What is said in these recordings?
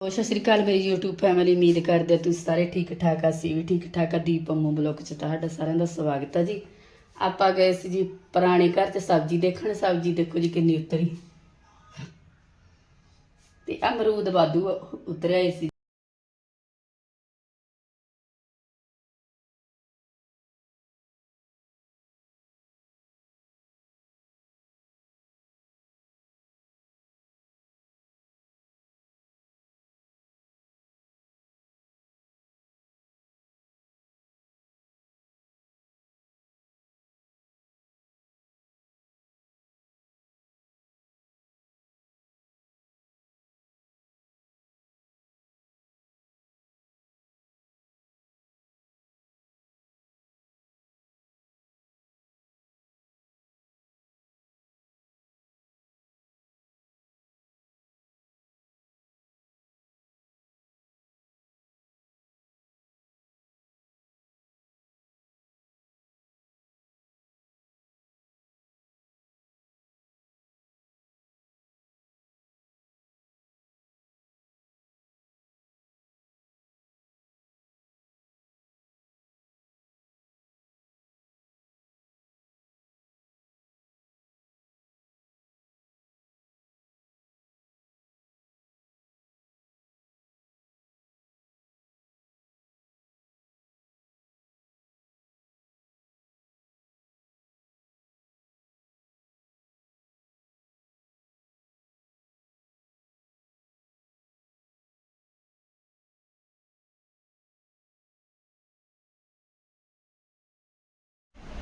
ਸਤਿ ਸ਼੍ਰੀ ਅਕਾਲ ਮੇਰੀ YouTube family ਉਮੀਦ ਕਰਦੇ ਹਾਂ ਤੁਸੀਂ ਸਾਰੇ ਠੀਕ ਠਾਕ ਆ ਸੀ ਵੀ ਠੀਕ ਠਾਕ ਆ। ਦੀਪ ਅੰਮੂ ਬਲੌਗ ਚ ਤੁਹਾਡਾ ਸਾਰਿਆਂ ਦਾ ਸਵਾਗਤ ਆ ਜੀ। ਆਪਾਂ ਗਏ ਸੀ ਜੀ ਪੁਰਾਣੇ ਘਰ ਚ ਸਬਜ਼ੀ ਦੇਖਣ, ਸਬਜ਼ੀ ਦੇਖੋ ਜੀ ਕਿੰਨੀ ਉਤਰੀ। ਤੇ ਅਮਰੂਦ ਵਾਧੂ ਉਤਰਿਆ ਹੀ ਸੀ।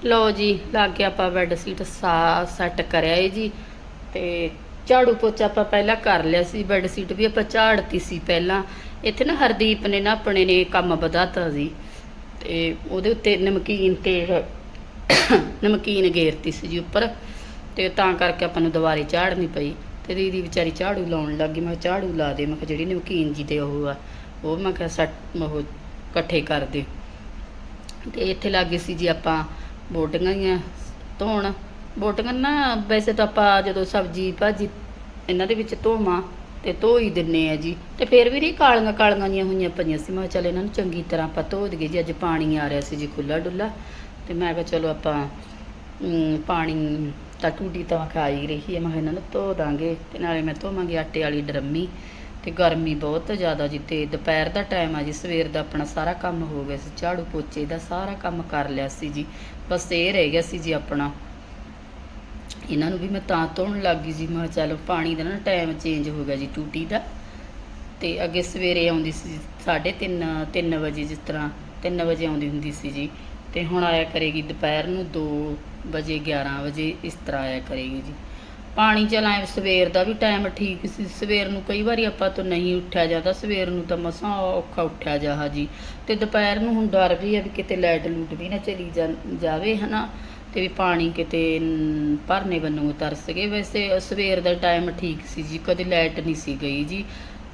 ਲਓ ਜੀ ਲੱਗ ਗਿਆ ਆਪਾਂ ਬੈੱਡ ਸੀਟ ਸਾ ਸੈੱਟ ਕਰਿਆ ਏ ਜੀ ਤੇ ਝਾੜੂ ਪੋਚਾ ਆਪਾਂ ਪਹਿਲਾਂ ਕਰ ਲਿਆ ਸੀ ਬੈੱਡ ਸੀਟ ਵੀ ਆਪਾਂ ਝਾੜਤੀ ਸੀ ਪਹਿਲਾਂ। ਇੱਥੇ ਨਾ ਹਰਦੀਪ ਨੇ ਨਾ ਆਪਣੇ ਨੇ ਕੰਮ ਵਧਾਤਾ ਸੀ ਤੇ ਉਹਦੇ ਉੱਤੇ ਨਮਕੀਨ ਤੇ ਨਮਕੀਨ ਗੇਰਤੀ ਸੀ ਜੀ ਉੱਪਰ ਤੇ ਤਾਂ ਕਰਕੇ ਆਪਾਂ ਨੂੰ ਦੁਬਾਰੇ ਝਾੜਨੀ ਪਈ ਤੇ ਦੀਦੀ ਵਿਚਾਰੀ ਝਾੜੂ ਲਾਉਣ ਲੱਗੀ, ਮੈਂ ਕਿਹਾ ਝਾੜੂ ਲਾ ਦੇ, ਮੈਂ ਕਿਹਾ ਜਿਹੜੀ ਨਮਕੀਨ ਜੀ ਤੇ ਉਹ ਆ, ਉਹ ਮੈਂ ਕਿਹਾ ਸੱਟ, ਉਹ ਇਕੱਠੇ ਕਰ ਦੇ ਤੇ ਇੱਥੇ ਲੱਗੇ ਸੀ ਜੀ ਆਪਾਂ ਬੋਟੀਆਂ ਹੀ ਧੋਣ। ਬੋਟੀਆਂ ਨਾ ਵੈਸੇ ਤਾਂ ਆਪਾਂ ਜਦੋਂ ਸਬਜ਼ੀ ਭਾਜੀ ਇਹਨਾਂ ਦੇ ਵਿੱਚ ਧੋਵਾਂ ਤੇ ਧੋ ਹੀ ਦਿੰਨੇ ਆ ਜੀ। ਤੇ ਫਿਰ ਵੀ ਨਹੀਂ ਕਾਲੀਆਂ ਕਾਲੀਆਂ ਜੀਆਂ ਹੋਈਆਂ ਪਈਆਂ ਸੀ। ਮੈਂ ਕਿਹਾ ਚੱਲ ਇਹਨਾਂ ਨੂੰ ਚੰਗੀ ਤਰ੍ਹਾਂ ਆਪਾਂ ਧੋ ਦਈਏ ਜੀ, ਅੱਜ ਪਾਣੀ ਆ ਰਿਹਾ ਸੀ ਜੀ ਖੁੱਲਾ ਡੁੱਲਾ ਤੇ ਮੈਂ ਕਿਹਾ ਚਲੋ ਆਪਾਂ ਪਾਣੀ ਤਾਂ ਟੂਟੀ ਤਾਂ ਖਾਈ ਰਹੀ ਹੈ। ਮੈਂ ਕਿਹਾ ਇਹਨਾਂ ਨੂੰ ਧੋ ਦਾਂਗੇ ਤੇ ਨਾਲੇ ਮੈਂ ਧੋਵਾਂਗੀ ਆਟੇ ਵਾਲੀ ਡਰਮੀ। ਤੇ ਗਰਮੀ ਬਹੁਤ ਜ਼ਿਆਦਾ ਜੀ ਤੇ ਦੁਪਹਿਰ ਦਾ ਟਾਈਮ ਆ ਜੀ, ਸਵੇਰ ਦਾ ਆਪਣਾ ਸਾਰਾ ਕੰਮ ਹੋ ਗਿਆ ਸੀ, ਝਾੜੂ ਪੋਚੇ ਦਾ ਸਾਰਾ ਕੰਮ ਕਰ ਲਿਆ ਸੀ ਜੀ। ਬਸ ਇਹ ਰਹਿ ਗਿਆ ਸੀ ਜੀ ਆਪਣਾ। ਇਹਨਾਂ ਨੂੰ ਵੀ ਮੈਂ ਤਾਂ ਧੋਣ ਲੱਗ ਗਈ ਜੀ, ਮੈਂ ਕਿਹਾ ਚਲੋ ਪਾਣੀ ਦਾ ਨਾ ਟਾਈਮ ਚੇਂਜ ਹੋ ਗਿਆ ਜੀ, ਟੂਟੀ ਦਾ। ਤੇ ਅੱਗੇ ਸਵੇਰੇ ਆਉਂਦੀ ਸੀ 3:30 3 ਵਜੇ ਜਿਸ ਤਰ੍ਹਾਂ 3 ਵਜੇ ਆਉਂਦੀ ਹੁੰਦੀ ਸੀ ਜੀ। ਤੇ ਹੁਣ ਆਇਆ ਕਰੇਗੀ ਦੁਪਹਿਰ ਨੂੰ 2 ਵਜੇ 11 ਵਜੇ, ਇਸ ਤਰ੍ਹਾਂ ਆਇਆ ਕਰੇਗੀ ਜੀ। ਪਾਣੀ ਚਲਾਏ ਸਵੇਰ ਦਾ ਵੀ ਟਾਈਮ ਠੀਕ ਸੀ। ਸਵੇਰ ਨੂੰ ਕਈ ਵਾਰੀ ਆਪਾਂ ਤੋਂ ਨਹੀਂ ਉੱਠਿਆ ਜਾਂਦਾ, ਸਵੇਰ ਨੂੰ ਤਾਂ ਮਸਾਂ ਔਖਾ ਉੱਠਿਆ ਜਾਹਾ ਜੀ ਤੇ ਦੁਪਹਿਰ ਨੂੰ ਹੁਣ ਡਰ ਵੀ ਹੈ ਵੀ ਕਿਤੇ ਲਾਈਟ ਲੂਟ ਵੀ ਨਾ ਚਲੀ ਜਾ- ਜਾਵੇ, ਹਨਾ। ਤੇ ਵੀ ਪਾਣੀ ਕਿਤੇ ਭਰਨੇ ਵੱਲੋਂ ਤਰਸ ਗਏ। ਵੈਸੇ ਸਵੇਰ ਦਾ ਟਾਈਮ ਠੀਕ ਸੀ ਜੀ, ਕਦੇ ਲਾਈਟ ਨਹੀਂ ਸੀ ਗਈ ਜੀ।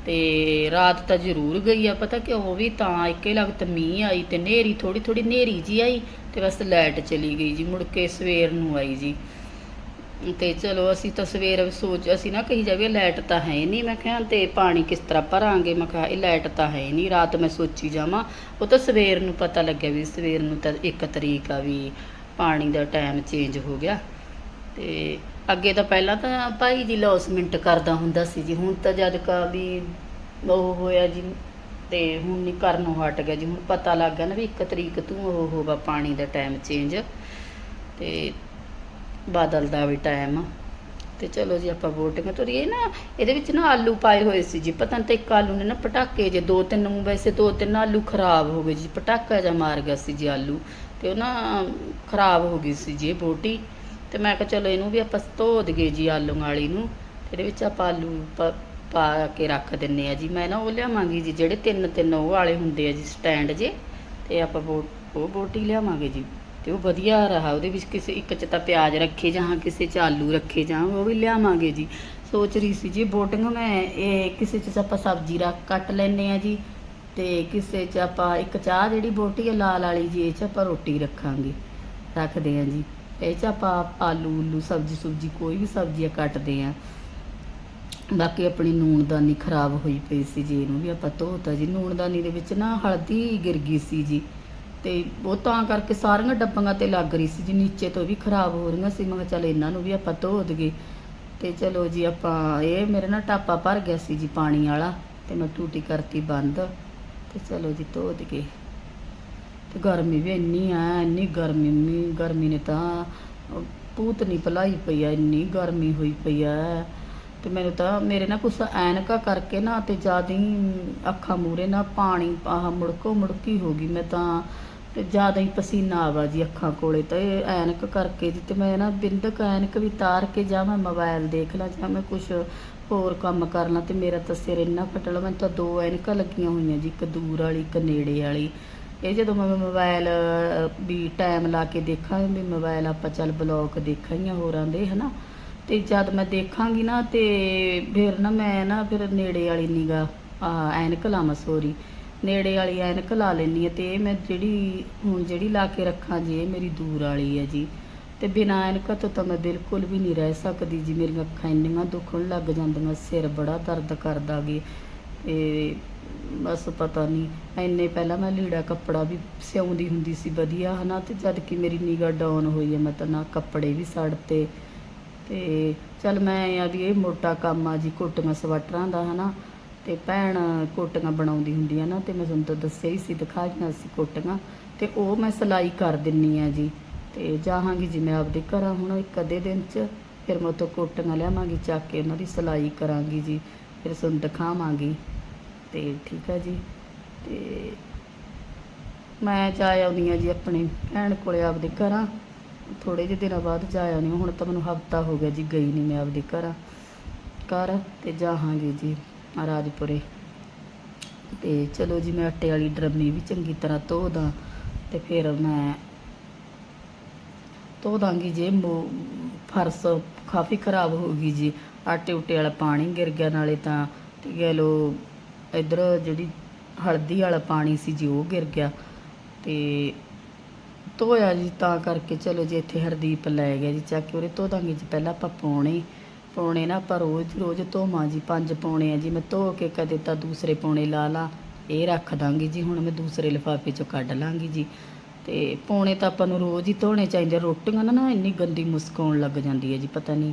ਤੇ ਰਾਤ ਤਾਂ ਜ਼ਰੂਰ ਗਈ ਆ, ਪਤਾ ਕਿ ਉਹ ਵੀ ਤਾਂ ਇੱਕੇ ਲਗਤ ਮੀਂਹ ਆਈ ਤੇ ਨੇਰੀ ਥੋੜੀ ਥੋੜੀ ਨੇਰੀ ਜੀ ਆਈ ਤੇ ਬਸ ਲਾਈਟ ਚਲੀ ਗਈ ਜੀ, ਮੁੜ ਕੇ ਸਵੇਰ ਨੂੰ ਆਈ ਜੀ। ਤੇ ਚਲੋ ਅਸੀਂ ਤਾਂ ਸਵੇਰ ਸੋਚ, ਅਸੀਂ ਨਾ ਕਹੀ ਜਾਵੇ ਲਾਈਟ ਤਾਂ ਹੈ ਹੀ ਨਹੀਂ ਮੈਂ ਕਿਹਾ ਤੇ ਪਾਣੀ ਕਿਸ ਤਰ੍ਹਾਂ ਭਰਾਂਗੇ? ਮੈਂ ਕਿਹਾ ਇਹ ਲਾਈਟ ਤਾਂ ਹੈ ਹੀ ਨਹੀਂ ਰਾਤ ਮੈਂ ਸੋਚੀ ਜਾਵਾਂ। ਉਹ ਤਾਂ ਸਵੇਰ ਨੂੰ ਪਤਾ ਲੱਗਿਆ ਵੀ ਸਵੇਰ ਨੂੰ ਤਾਂ ਇੱਕ ਤਰੀਕ ਆ ਵੀ ਪਾਣੀ ਦਾ ਟਾਈਮ ਚੇਂਜ ਹੋ ਗਿਆ। ਤੇ ਅੱਗੇ ਤਾਂ ਪਹਿਲਾਂ ਤਾਂ ਭਾਈ ਜੀ ਲੌਸਮੈਂਟ ਕਰਦਾ ਹੁੰਦਾ ਸੀ ਜੀ। ਹੁਣ ਤਾਂ ਜਦ ਕਾ ਵੀ ਉਹ ਹੋਇਆ ਜੀ, ਤੇ ਹੁਣ ਨਹੀਂ ਕਰਨੋਂ ਹਟ ਗਿਆ ਜੀ। ਹੁਣ ਪਤਾ ਲੱਗ ਗਿਆ ਨਾ ਵੀ ਇੱਕ ਤਰੀਕ ਤੋਂ ਉਹ ਹੋਗਾ ਪਾਣੀ ਦਾ ਟਾਈਮ ਚੇਂਜ ਤੇ ਬਦਲਦਾ ਵੀ ਟਾਈਮ ਤੇ ਚਲੋ ਜੀ, ਆਪਾਂ ਵੋਟਿੰਗ ਤੋਰੀਏ। ਨਾ, ਇਹਦੇ ਵਿੱਚ ਨਾ ਆਲੂ ਪਾਏ ਹੋਏ ਸੀ ਜੀ। ਪਤਾ ਨਹੀਂ ਤੇ ਇੱਕ ਆਲੂ ਨੇ ਨਾ ਪਟਾਕੇ ਜੇ ਦੋ ਤਿੰਨ, ਵੈਸੇ ਦੋ ਤਿੰਨ ਆਲੂ ਖਰਾਬ ਹੋ ਗਏ ਜੀ। ਪਟਾਕਾ ਜਿਹਾ ਮਾਰ ਗਿਆ ਸੀ ਜੀ ਆਲੂ। ਤੇ ਉਹ ਨਾ ਖਰਾਬ ਹੋ ਗਈ ਸੀ ਜੀ ਇਹ ਬੋਟੀ। ਤੇ ਮੈਂ ਕਿਹਾ ਚਲੋ ਇਹਨੂੰ ਵੀ ਆਪਾਂ ਧੋ ਦਈਏ ਜੀ ਆਲੂ ਵਾਲੀ ਨੂੰ। ਇਹਦੇ ਵਿੱਚ ਆਪਾਂ ਆਲੂ ਪ- ਪਾ ਕੇ ਰੱਖ ਦਿੰਨੇ ਆ ਜੀ। ਮੈਂ ਨਾ ਉਹ ਲਿਆਵਾਂਗੀ ਜੀ, ਜਿਹੜੇ ਤਿੰਨ ਤਿੰਨ ਉਹ ਵਾਲੇ ਹੁੰਦੇ ਆ ਜੀ, ਸਟੈਂਡ ਜੇ। ਤੇ ਆਪਾਂ ਬੋ, ਉਹ ਬੋਟੀ ਲਿਆਵਾਂਗੇ ਜੀ। ਤੇ ਉਹ ਵਧੀਆ ਰਹਾ, ਉਹਦੇ ਵਿੱਚ ਕਿਸੇ ਇੱਕ ਚ ਤਾਂ ਪਿਆਜ਼ ਰੱਖੇ ਜਾਂ ਕਿਸੇ ਚ ਆਲੂ ਰੱਖੇ ਜਾਂ ਉਹ ਵੀ ਲਿਆਵਾਂਗੇ ਜੀ। ਸੋਚ ਰਹੀ ਸੀ ਜੀ ਬੋਟਿੰਗ ਮੈਂ, ਇਹ ਕਿਸੇ ਚ ਆਪਾਂ ਸਬਜ਼ੀ ਰੱਖ ਕੱਟ ਲੈਨੇ ਆ ਜੀ ਤੇ ਕਿਸੇ ਚ ਆਪਾਂ ਇੱਕ ਚਾਹ ਜਿਹੜੀ ਬੋਟੀ ਹੈ ਲਾਲ ਵਾਲੀ ਜੀ, ਇਹ ਚ ਆਪਾਂ ਰੋਟੀ ਰੱਖਾਂਗੇ, ਰੱਖਦੇ ਆ ਜੀ। ਇਹ ਚ ਆਪਾਂ ਆਲੂ ਉਲੂ, ਸਬਜ਼ੀ ਸੁਬਜੀ ਕੋਈ ਵੀ ਸਬਜ਼ੀਆਂ ਕੱਟਦੇ ਆ ਬਾਕੀ ਆਪਣੀ ਨੂਣਦਾਨੀ ਖਰਾਬ ਹੋਈ ਪਈ ਸੀ ਜੀ, ਇਹਨੂੰ ਵੀ ਆਪਾਂ ਧੋਤਾ ਜੀ। ਨੂਣਦਾਨੀ ਦੇ ਵਿੱਚ ਨਾ ਹਲਦੀ ਗਿਰ ਗਈ ਸੀ ਜੀ। ਤੇ ਉਹ ਤਾਂ ਕਰਕੇ ਸਾਰੀਆਂ ਡੱਬਾਂ ਤੇ ਲੱਗ ਰਹੀ ਸੀ ਜੀ ਨੀਚੇ ਤੋਂ ਵੀ ਖਰਾਬ ਹੋ ਰਹੀਆਂ ਸੀ। ਮੈਂ ਕਿਹਾ ਚੱਲ ਇਹਨਾਂ ਨੂੰ ਵੀ ਆਪਾਂ ਧੋ ਦਈਏ। ਤੇ ਚਲੋ ਜੀ ਆਪਾਂ ਇਹ ਮੇਰੇ ਨਾਲ ਟਾਪਾ ਭਰ ਗਿਆ ਸੀ ਜੀ ਪਾਣੀ ਵਾਲਾ ਤੇ ਮੈਂ ਟੂਟੀ ਕਰਤੀ ਬੰਦ। ਤੇ ਚਲੋ ਜੀ ਧੋ ਦਈਏ। ਤੇ ਗਰਮੀ ਵੀ ਇੰਨੀ ਆ ਇੰਨੀ ਗਰਮੀ ਮੀ ਗਰਮੀ ਨੇ ਤਾਂ ਅਹ, ਭੂਤ ਨਹੀਂ ਭਲਾਈ ਪਈ ਆ ਇੰਨੀ ਗਰਮੀ ਹੋਈ ਪਈ ਆ। ਤੇ ਮੈਨੂੰ ਤਾਂ ਮੇਰੇ ਨਾ ਕੁਛ ਐਨਕਾ ਕਰਕੇ ਨਾ ਤੇ ਜ਼ਿਆਦਾ ਅੱਖਾਂ ਮੂਰੇ ਨਾ ਪਾਣੀ ਆਹ ਮੁੜਕੋ ਮੁੜਕੀ ਹੋ ਗਈ। ਮੈਂ ਤਾਂ ਤੇ ਜ਼ਿਆਦਾ ਹੀ ਪਸੀਨਾ ਆਵਾ ਜੀ ਅੱਖਾਂ ਕੋਲੇ ਤੇ ਐਨਕ ਕਰਕੇ ਜੀ ਤੇ ਮੈਂ ਨਾ ਬਿੰਦਕ ਐਨਕ ਵੀ ਤਾਰ ਕੇ ਜਾਂ ਮੈਂ ਮੋਬਾਈਲ ਦੇਖ ਲਾਂ, ਜਾਂ ਮੈਂ ਕੁਛ ਹੋਰ ਕੰਮ ਕਰ ਲਾਂ ਤੇ ਮੇਰਾ ਤਾਂ ਸਿਰ ਇੰਨਾ ਫਟਲ ਮੈਨੂੰ ਤਾਂ ਦੋ ਐਨਕਾਂ ਲੱਗੀਆਂ ਹੋਈਆਂ ਜੀ, ਇੱਕ ਦੂਰ ਵਾਲੀ, ਇੱਕ ਨੇੜੇ ਵਾਲੀ। ਇਹ ਜਦੋਂ ਮੈਂ ਮੋਬਾਈਲ ਵੀ ਟਾਈਮ ਲਾ ਕੇ ਦੇਖਾਂ, ਵੀ ਮੋਬਾਈਲ ਆਪਾਂ ਚੱਲ ਬਲੌਕ ਦੇਖਾਂਗੀਆਂ ਹੋਰਾਂ ਦੇ, ਹਨਾ? ਤੇ ਜਦ ਮੈਂ ਦੇਖਾਂਗੀ ਨਾ ਤੇ ਫਿਰ ਨਾ ਮੈਂ ਨਾ ਫਿਰ ਨੇੜੇ ਵਾਲੀ ਨਿਗਾ ਐਨਕ ਲਾਵਾਂ ਸੋਰੀ ਨੇੜੇ ਵਾਲੀ ਐਨਕ ਲਾ ਲੈਣੀ ਆ ਤੇ ਇਹ ਮੈਂ ਜਿਹੜੀ, ਹੁਣ ਜਿਹੜੀ ਲਾ ਕੇ ਰੱਖਾਂ ਜੀ, ਇਹ ਮੇਰੀ ਦੂਰ ਵਾਲੀ ਹੈ ਜੀ। ਤੇ ਬਿਨਾਂ ਐਨਕਾਂ ਤੋਂ ਤਾਂ ਮੈਂ ਬਿਲਕੁਲ ਵੀ ਨਹੀਂ ਰਹਿ ਸਕਦੀ ਜੀ। ਮੇਰੀਆਂ ਅੱਖਾਂ ਇੰਨੀਆਂ ਦੁਖਣ ਲੱਗ ਜਾਂਦੀਆਂ, ਸਿਰ ਬੜਾ ਦਰਦ ਕਰਦਾ ਗੇ। ਤੇ ਬਸ ਪਤਾ ਨਹੀਂ ਐਨੇ ਪਹਿਲਾਂ ਮੈਂ ਲੀੜਾ ਕੱਪੜਾ ਵੀ ਸਿਉਂਦੀ ਹੁੰਦੀ ਸੀ ਵਧੀਆ, ਹਨਾ? ਤੇ ਜਦ ਕਿ ਮੇਰੀ ਨਿਗਾ ਡਾਊਨ ਹੋਈ ਹੈ, ਮੈਂ ਤਾਂ ਨਾ ਕੱਪੜੇ ਵੀ ਸੜਤੇ। ਤੇ ਚਲ ਮੈਂ ਆ ਵੀ ਇਹ ਮੋਟਾ ਕੰਮ ਆ ਜੀ, ਕੋਟੀਆਂ ਸਵੈਟਰਾਂ ਦਾ, ਹਨਾ? ਤੇ ਭੈਣ ਕੋਟੀਆਂ ਬਣਾਉਂਦੀ ਹੁੰਦੀ ਆ ਨਾ, ਤੇ ਮੈਂ ਤੁਹਾਨੂੰ ਤਾਂ ਦੱਸਿਆ ਹੀ ਸੀ, ਦਿਖਾਈਆਂ ਸੀ ਕੋਟੀਆਂ, ਤੇ ਉਹ ਮੈਂ ਸਿਲਾਈ ਕਰ ਦਿੰਨੀ ਆ ਜੀ। ਤੇ ਜਾਹਾਂਗੀ ਜੀ ਮੈਂ ਆਪਦੇ ਘਰਾਂ ਹੁਣ ਇੱਕ ਅੱਧੇ ਦਿਨ ਚ, ਫਿਰ ਮੈਂ ਉੱਥੋਂ ਕੋਟੀਆਂ ਲਿਆਵਾਂਗੀ, ਚੱਕ ਕੇ ਉਹਨਾਂ ਦੀ ਸਿਲਾਈ ਕਰਾਂਗੀ ਜੀ, ਫਿਰ ਤੁਹਾਨੂੰ ਦਿਖਾਵਾਂਗੀ। ਤੇ ਠੀਕ ਆ ਜੀ। ਤੇ ਮੈਂ ਜਾ ਆਉਂਦੀ ਆ ਜੀ ਆਪਣੀ ਭੈਣ ਕੋਲੇ ਆਪਦੇ ਘਰਾਂ। ਥੋੜੇ ਜਿਹੇ ਦਿਨਾਂ ਬਾਅਦ ਜਾ ਆਉਂਦੀ ਹਾਂ। ਹੁਣ ਤਾਂ ਮੈਨੂੰ ਹਫਤਾ ਹੋ ਗਿਆ ਜੀ ਗਈ ਨਹੀਂ ਮੈਂ ਆਪਦੇ ਘਰਾਂ, ਘਰ, ਤੇ ਜਾਹਾਂਗੀ ਜੀ। ਰਾਜਪੁਰੇ। ਤੇ ਚਲੋ ਜੀ, ਮੈਂ ਆਟੇ ਵਾਲੀ ਡਰਮੀ ਵੀ ਚੰਗੀ ਤਰ੍ਹਾਂ ਧੋ ਦਾਂ ਤੇ ਫਿਰ ਮੈਂ ਧੋ ਦਾਂਗੀ ਜੇ। ਮੋ- ਫਰਸ਼ ਕਾਫੀ ਖਰਾਬ ਹੋ ਗਈ ਜੀ। ਆਟੇ ਉਟੇ ਵਾਲਾ ਪਾਣੀ ਗਿਰ ਗਿਆ ਨਾਲੇ ਤਾਂ, ਤੇ ਕਹਿ ਲੋ ਇਧਰ ਜਿਹੜੀ ਹਲਦੀ ਵਾਲਾ ਪਾਣੀ ਸੀ ਜੀ ਉਹ ਗਿਰ ਗਿਆ। ਤੇ ਧੋਇਆ ਜੀ ਤਾਂ ਕਰਕੇ ਚਲੋ ਜੀ ਇੱਥੇ ਹਰਦੀਪ ਲੈ ਗਿਆ ਜੀ, ਚੱਕ ਕੇ ਉਰੇ ਧੋ ਦਾਂਗੇ ਜੀ। ਪਹਿਲਾਂ ਆਪਾਂ ਪਾਉਣੇ ਪੌਣੇ ਨਾ ਆਪਾਂ ਰੋਜ਼ ਰੋਜ਼ ਧੋਵਾਂ ਜੀ, ਪੰਜ ਪੌਣੇ ਆ ਜੀ, ਮੈਂ ਧੋ ਕੇ ਕਦੇ ਤਾਂ ਦੂਸਰੇ ਪੌਣੇ ਲਾ ਲਾ, ਇਹ ਰੱਖ ਦਾਂਗੀ ਜੀ, ਹੁਣ ਮੈਂ ਦੂਸਰੇ ਲਿਫਾਫੇ ਚੋਂ ਕੱਢ ਲਾਂਗੀ ਜੀ। ਤੇ ਪੌਣੇ ਤਾਂ ਆਪਾਂ ਨੂੰ ਰੋਜ਼ ਹੀ ਧੋਣੇ ਚਾਹੀਦੇ ਰੋਟੀਆਂ ਨਾ ਨਾ ਇੰਨੀ ਗੰਦੀ ਮੁਸਕ ਆਉਣ ਲੱਗ ਜਾਂਦੀ ਹੈ ਜੀ, ਪਤਾ ਨਹੀਂ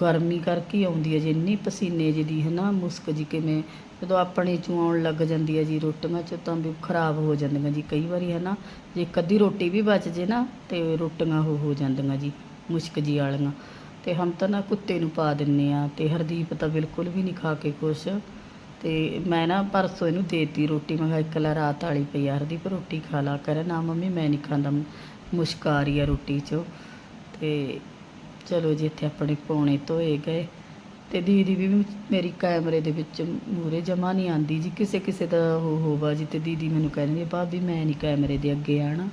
ਗਰਮੀ ਕਰਕੇ ਆਉਂਦੀ ਹੈ ਜੀ, ਇੰਨੀ ਪਸੀਨੇ ਜਿਹੀ ਦੀ ਹੈ ਨਾ ਮੁਸਕ ਜੀ ਕਿਵੇਂ, ਜਦੋਂ ਆਪਣੇ ਚੋਂ ਆਉਣ ਲੱਗ ਜਾਂਦੀ ਹੈ ਜੀ ਰੋਟੀਆਂ ਚ ਤਾਂ ਵੀ ਖਰਾਬ ਹੋ ਜਾਂਦੀਆਂ ਜੀ, ਕਈ ਵਾਰੀ ਹੈ ਨਾ ਜੇ ਕਦੀ ਰੋਟੀ ਵੀ ਬਚ ਜੇ ਨਾ, ਤੇ ਰੋਟੀਆਂ ਹੋ ਹੋ ਜਾਂਦੀਆਂ ਜੀ, ਮੁਸ਼ਕ ਜੀ ਵਾਲੀਆਂ। ਤੇ ਹਮ ਤਾਂ ਨਾ ਕੁੱਤੇ ਨੂੰ ਪਾ ਦਿੰਨੇ ਆ ਤੇ ਹਰਦੀਪ ਤਾਂ ਬਿਲਕੁਲ ਵੀ ਨਹੀਂ ਖਾ ਕੇ ਕੁਛ ਤੇ ਮੈਂ ਨਾ ਪਰਸੋਂ ਇਹਨੂੰ ਦੇਤੀ ਰੋਟੀ, ਮੈਂ ਕਿਹਾ ਇੱਕ ਰਾਤ ਵਾਲੀ ਪਈ ਆ, ਹਰਦੀਪ ਰੋਟੀ ਖਾ ਲਾ ਕਰ। ਨਾ ਮੰਮੀ, ਮੈਂ ਨਹੀਂ ਖਾਂਦਾ ਮੁਸ਼ਕ ਆ ਰਹੀ ਆ ਰੋਟੀ 'ਚੋਂ। ਤੇ ਚਲੋ ਜੀ, ਇੱਥੇ ਆਪਣੇ ਪੌਣੇ ਧੋਏ ਗਏ। ਤੇ ਦੀਦੀ ਵੀ ਮੇਰੀ ਕੈਮਰੇ ਦੇ ਵਿੱਚ ਮੂਰੇ ਜਮਾ ਨਹੀਂ ਆਂਦੀ ਜੀ। ਕਿਸੇ ਕਿਸੇ ਦਾ ਉਹ ਹੋਵਾ ਜੀ ਤੇ ਦੀਦੀ ਮੈਨੂੰ ਕਹਿੰਦੀ ਭਾਬੀ, ਮੈਂ ਨਹੀਂ ਕੈਮਰੇ ਦੇ ਅੱਗੇ ਆਣਾ।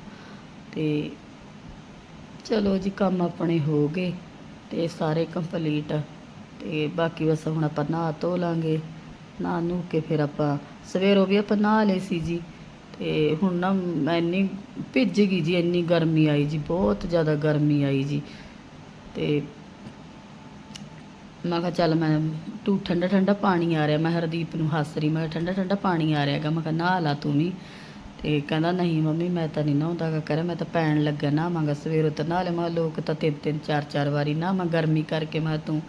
ਤੇ ਚਲੋ ਜੀ, ਕੰਮ ਆਪਣੇ ਹੋ ਗਏ। ਤੇ ਸਾਰੇ ਕੰਪਲੀਟ ਤੇ ਬਾਕੀ ਬਸ ਹੁਣ ਆਪਾਂ ਨਹਾ ਧੋ ਲਾਂਗੇ। ਨਹਾ ਨੂੰ ਕੇ ਫਿਰ ਆਪਾਂ ਸਵੇਰੋਂ ਵੀ ਆਪਾਂ ਨਹਾ ਲਏ ਸੀ ਜੀ। ਤੇ ਹੁਣ ਨਾ ਮੈਂ ਇੰਨੀ ਭਿੱਜ ਗਈ ਜੀ, ਇੰਨੀ ਗਰਮੀ ਆਈ ਜੀ, ਬਹੁਤ ਜ਼ਿਆਦਾ ਗਰਮੀ ਆਈ ਜੀ। ਤੇ ਮੈਂ ਕਿਹਾ ਚੱਲ ਮੈਂ, ਤੂੰ ਠੰਡਾ ਠੰਡਾ ਪਾਣੀ ਆ ਰਿਹਾ। ਮੈਂ ਹਰਦੀਪ ਨੂੰ ਹੱਸ ਰਹੀ, ਮੈਂ ਕਿਹਾ ਠੰਡਾ ਠੰਡਾ ਪਾਣੀ ਆ ਰਿਹਾਗਾ ਮੈਂ ਕਿਹਾ ਨਹਾ ਲਾ ਤੂੰ ਵੀ। ਤੇ ਕਹਿੰਦਾ, ਨਹੀਂ ਮੰਮੀ, ਮੈਂ ਤਾਂ ਨਹੀਂ ਨਹਾਉਂਦਾ ਗਾ ਕਰੇ ਮੈਂ ਤਾਂ ਪੈਣ ਲੱਗਾ ਨਹਾਵਾਂਗਾ ਸਵੇਰੋਂ ਤਾਂ ਨਹਾ ਲੈ ਮੈਂ ਲੋਕ ਤਾਂ ਤਿੰਨ ਤਿੰਨ, ਚਾਰ ਚਾਰ ਵਾਰੀ, ਨਾ ਮੈਂ ਗਰਮੀ ਕਰਕੇ ਮੈਂ ਤੂੰ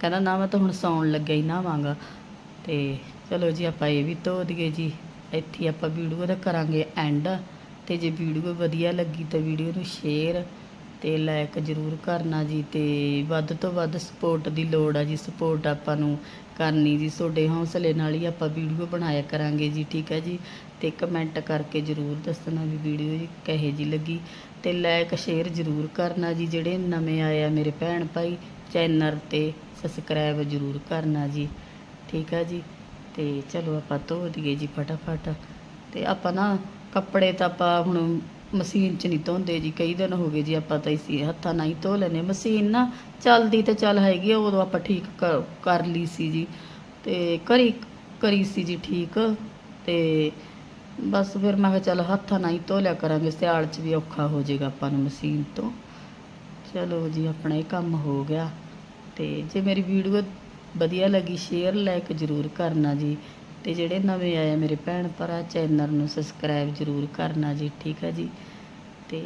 ਕਹਿੰਦਾ, ਨਾ ਮੈਂ ਤਾਂ ਹੁਣ ਸੌਣ ਲੱਗਿਆ ਹੀ ਨਹਾਵਾਂਗਾ ਤੇ ਚਲੋ ਜੀ, ਆਪਾਂ ਇਹ ਵੀ ਧੋ ਦਈਏ ਜੀ। ਇੱਥੇ ਆਪਾਂ ਵੀਡੀਓ ਦਾ ਕਰਾਂਗੇ ਐਂਡ ਤੇ ਜੇ ਵੀਡੀਓ ਵਧੀਆ ਲੱਗੀ ਤਾਂ ਵੀਡੀਓ ਨੂੰ ਸ਼ੇਅਰ ਤੇ ਲਾਈਕ ਜ਼ਰੂਰ ਕਰਨਾ ਜੀ ਤੇ ਵੱਧ ਤੋਂ ਵੱਧ ਸਪੋਰਟ ਦੀ ਲੋੜ ਆ ਜੀ ਸਪੋਰਟ ਆਪਾਂ ਨੂੰ ਕਰਨੀ ਜੀ। ਤੁਹਾਡੇ ਹੌਸਲੇ ਨਾਲ ਹੀ ਆਪਾਂ ਵੀਡੀਓ ਬਣਾਇਆ ਕਰਾਂਗੇ ਜੀ, ਠੀਕ ਹੈ ਜੀ? ਤੇ ਕਮੈਂਟ ਕਰਕੇ ਜ਼ਰੂਰ ਦੱਸਣਾ ਵੀ ਵੀਡੀਓ ਜੀ ਕਹੇ ਜੀ ਲੱਗੀ। ਤੇ ਲਾਇਕ ਸ਼ੇਅਰ ਜ਼ਰੂਰ ਕਰਨਾ ਜੀ, ਜਿਹੜੇ ਨਵੇਂ ਆਏ ਆ ਮੇਰੇ ਭੈਣ ਭਾਈ, ਚੈਨਲ ਤੇ ਸਬਸਕ੍ਰਾਈਬ ਜ਼ਰੂਰ ਕਰਨਾ ਜੀ, ਠੀਕ ਹੈ ਜੀ? ਤੇ ਚਲੋ ਆਪਾਂ ਧੋ ਦਈਏ ਜੀ ਫਟਾਫਟ। ਤੇ ਆਪਾਂ ਨਾ ਕੱਪੜੇ ਤਾਂ ਆਪਾਂ ਹੁਣ ਮਸ਼ੀਨ 'ਚ ਨਹੀਂ ਧੋਂਦੇ ਜੀ, ਕਈ ਦਿਨ ਹੋ ਗਏ ਜੀ ਆਪਾਂ ਤਾਂ ਇਸੀ ਹੱਥਾਂ ਨਾਲ ਹੀ ਧੋ ਲੈਨੇ ਮਸ਼ੀਨ ਨਾ ਚੱਲਦੀ ਤੇ ਚੱਲ ਹੈਗੀ ਆ, ਉਦੋਂ ਆਪਾਂ ਠੀਕ ਕਰ- ਕਰ ਲਈ ਸੀ ਜੀ। ਤੇ ਕਰੀ ਕਰੀ ਸੀ ਜੀ ਠੀਕ ਤੇ ਬਸ ਫਿਰ ਮੈਂ ਕਿਹਾ ਚੱਲ ਹੱਥਾਂ ਨਾਲ ਹੀ ਧੋ ਲਿਆ ਕਰਾਂਗੇ, ਸਿਆਲ 'ਚ ਵੀ ਔਖਾ ਹੋ ਜਾਏਗਾ ਆਪਾਂ ਨੂੰ ਮਸ਼ੀਨ ਤੋਂ। ਚਲੋ ਜੀ ਆਪਣਾ ਇਹ ਕੰਮ ਹੋ ਗਿਆ ਤੇ ਜੇ ਮੇਰੀ ਵੀਡੀਓ ਵਧੀਆ ਲੱਗੀ, ਸ਼ੇਅਰ ਲਾਈਕ ਜ਼ਰੂਰ ਕਰਨਾ ਜੀ। ਤੇ ਜਿਹੜੇ ਨਵੇਂ ਆਏ ਮੇਰੇ ਭੈਣ ਭਰਾ, ਚੈਨਲ ਨੂੰ ਸਬਸਕ੍ਰਾਈਬ ਜ਼ਰੂਰ ਕਰਨਾ ਜੀ, ਠੀਕ ਹੈ ਜੀ? ਤੇ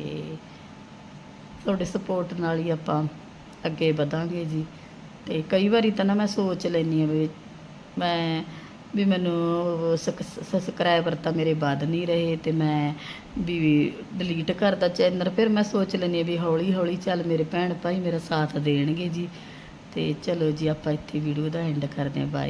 ਤੁਹਾਡੇ ਸਪੋਰਟ ਨਾਲ ਹੀ ਆਪਾਂ ਅੱਗੇ ਵਧਾਂਗੇ ਜੀ। ਤੇ ਕਈ ਵਾਰੀ ਤਾਂ ਨਾ ਮੈਂ ਸੋਚ ਲੈਂਦੀ ਆ ਵੀ ਮੈਂ, ਵੀ ਮੈਨੂੰ ਸਬਸਕ੍ਰਾਈਬਰ ਤਾਂ ਮੇਰੇ ਵੱਧ ਨਹੀਂ ਰਹੇ ਤੇ ਮੈਂ ਵੀ ਡਿਲੀਟ ਕਰਦਾ ਚੈਨਲ। ਫਿਰ ਮੈਂ ਸੋਚ ਲੈਂਦੀ ਆ ਵੀ ਹੌਲੀ ਹੌਲੀ ਚੱਲ ਮੇਰੇ ਭੈਣ ਭਾਈ ਮੇਰਾ ਸਾਥ ਦੇਣਗੇ ਜੀ। ਤੇ ਚਲੋ ਜੀ, ਆਪਾਂ ਇੱਥੇ ਵੀਡੀਓ ਦਾ ਐਂਡ ਕਰਦੇ ਹਾਂ। ਬਾਏ